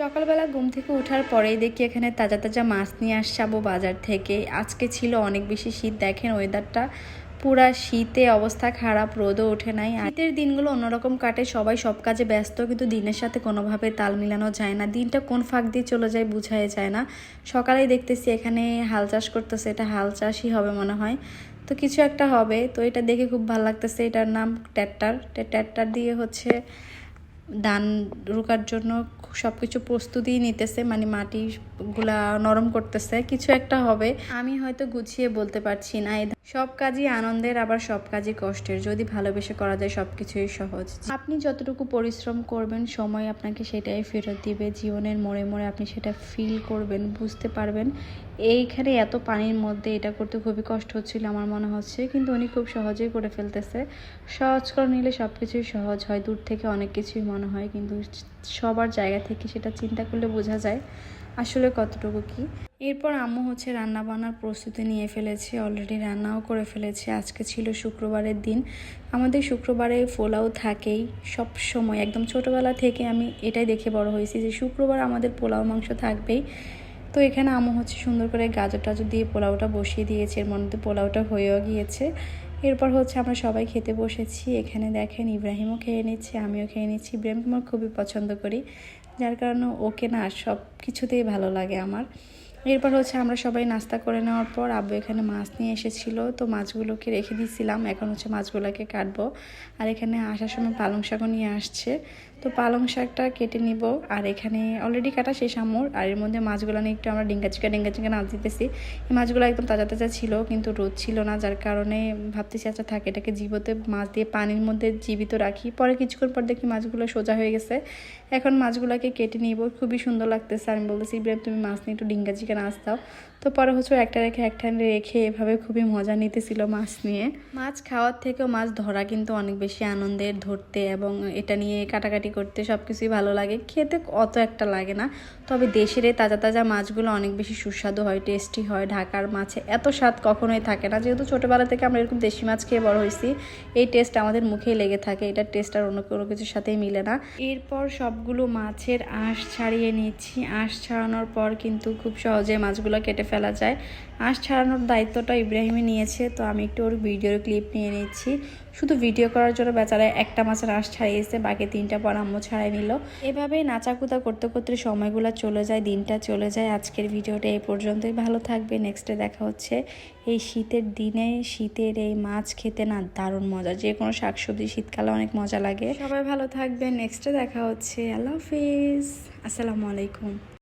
সকালবেলা ঘুম থেকে ওঠার পরেই দেখি এখানে তাজা তাজা মাছ নিয়ে আসছাবো বাজার থেকে। আজকে ছিল অনেক বেশি শীত, দেখেন ওয়েদারটা পুরা শীতে অবস্থা খারাপ, রোদও ওঠে নাই। শীতের দিনগুলো অন্যরকম কাটে, সবাই সব কাজে ব্যস্ত, কিন্তু দিনের সাথে কোনোভাবে তাল মিলানো যায় না। দিনটা কোন ফাঁক দিয়ে চলে যায় বুঝাই যায় না। সকালেই দেখতেছি এখানে হাল চাষ করতেছে, এটা হাল চাষই হবে মনে হয়। তো কিছু একটা হবে, তো এটা দেখে খুব ভালো লাগতেছে। এটার নাম ট্র্যাক্টর ট্র্যাক্টর দিয়ে হচ্ছে ধান রোকার জন্য সব কিছু প্রস্তুতি নিতেছে মানে মাটিগুলা নরম করতেছে, কিছু একটা হবে। আমি হয়তো গুছিয়ে বলতে পারছি না, এই সব কাজই আনন্দের, আবার সব কাজই কষ্টের। যদি ভালোবেসে করা যায় সব কিছুই সহজ। আপনি যতটুকু পরিশ্রম করবেন, সময় আপনাকে সেটাই ফেরত দিবে। জীবনের মোড়ে মোড়ে আপনি সেটা ফিল করবেন, বুঝতে পারবেন। এইখানে এত পানির মধ্যে এটা করতে খুবই কষ্ট হচ্ছিল, আমার মনে হচ্ছে। কিন্তু উনি খুব সহজেই করে ফেলতেছে। সহজ করে নিলে সব কিছুই সহজ হয়। দূর থেকে অনেক কিছুই মনে হয়, কিন্তু সবার জায়গা থেকে সেটা চিন্তা করলে বোঝা যায়। আসলে কতটুকু কি? এরপর আম্মু হচ্ছে রান্না বান্নার প্রস্তুতি নিয়ে ফেলেছে অলরেডি রান্নাও করে ফেলেছে। আজকে ছিল শুক্রবারের দিন। আমাদের শুক্রবারে পোলাও থাকেই সব সময়। একদম ছোটোবেলা থেকে আমি এটাই দেখে বড় হয়েছি যে শুক্রবার আমাদের পোলাও মাংস থাকবেই। তো এখানে আম্মু হচ্ছে সুন্দর করে গাজর টাজর দিয়ে পোলাওটা বসিয়ে দিয়েছে। এর মধ্যে পোলাওটা হয়েও গিয়েছে। এরপর হচ্ছে আমরা সবাই খেতে বসেছি। এখানে দেখেন ইব্রাহিমও খেয়ে নিচ্ছে, আমিও খেয়ে নিচ্ছি। ইব্রাহিম খুবই পছন্দ করি, যার কারণে ওকে না সব কিছুতেই ভালো লাগে আমার। এরপর হচ্ছে আমরা সবাই নাস্তা করে নেওয়ার পর আব্বু এখানে মাছ নিয়ে এসেছিল, তো মাছগুলোকে রেখে দিয়েছিলাম এখন হচ্ছে মাছগুলোকে কাটবো। আর এখানে আসার সময় পালং শাকও নিয়ে আসছে। তো পালং শাকটা কেটে নিব। আর এখানে অলরেডি কাটা শেষ আমর আর এর মধ্যে মাছগুলো নিয়ে একটু আমরা ডিঙ্গা চিকা ডিঙ্গা চিকা নাচ দিতেছি। এই মাছগুলো একদম তাজা তাজা ছিল, কিন্তু রোদ ছিল না, যার কারণে ভাবতেছি আচ্ছা থাকে, এটাকে জীবতে মাছ দিয়ে পানির মধ্যে জীবিত রাখি। পরে কিছুক্ষণ পর দেখি মাছগুলো সোজা হয়ে গেছে। এখন মাছগুলোকে কেটে নিব। খুবই সুন্দর লাগতেছে। আমি বলতেছি তুমি মাছ নিয়ে একটু ডিঙ্গা চিকা নাচ দাও তো পরে হচ্ছে একটা রেখে একটা রেখে এভাবে খুবই মজা নিতেছিল মাছ নিয়ে। মাছ খাওয়ার থেকেও মাছ ধরা কিন্তু অনেক বেশি আনন্দের ধরতে এবং এটা নিয়ে কাটাকাটি করতে সব কিছুই ভালো লাগে। খেতে অত একটা লাগে না, তবে দেশের এই তাজা তাজা মাছগুলো অনেক বেশি সুস্বাদু হয়, টেস্টি হয়। ঢাকার মাছে এত স্বাদ কখনোই থাকে না। যেহেতু ছোটোবেলা থেকে আমরা এরকম দেশি মাছ খেয়ে বড় হয়েছি, এই টেস্ট আমাদের মুখেই লেগে থাকে। এটার টেস্ট আর অন্য কোনো কিছুর সাথেই মিলে না। এরপর সবগুলো মাছের আঁশ ছাড়িয়ে নিচ্ছি। আঁশ ছাড়ানোর পর কিন্তু খুব সহজে মাছগুলো কেটে ফেলা যায়। আঁশ ছাড়ানোর দায়িত্বটা ইব্রাহিমে নিয়েছে, তো আমি একটু ওর ভিডিওর ক্লিপ নিয়ে নিচ্ছি। শুধু ভিডিও করার জন্য বেচারা একটা মাছের আঁশ ছাড়িয়েছে, বাকি তিনটা পর আম্মু ছাড়াই নিল। এভাবেই নাচাকুতা করতে করতে সময়গুলো চলে যায়, দিনটা চলে যায়। আজকের ভিডিওটা এই পর্যন্তই। ভালো থাকবে নেক্সটে দেখা হচ্ছে। এই শীতের দিনে শীতের এই মাছ খেতে না দারুণ মজা। যে কোনো শাকসবজি শীতকালে অনেক মজা লাগে। সবাই ভালো থাকবে নেক্সটে দেখা হচ্ছে। আল্লাহ হাফিজ। আসসালামু আলাইকুম।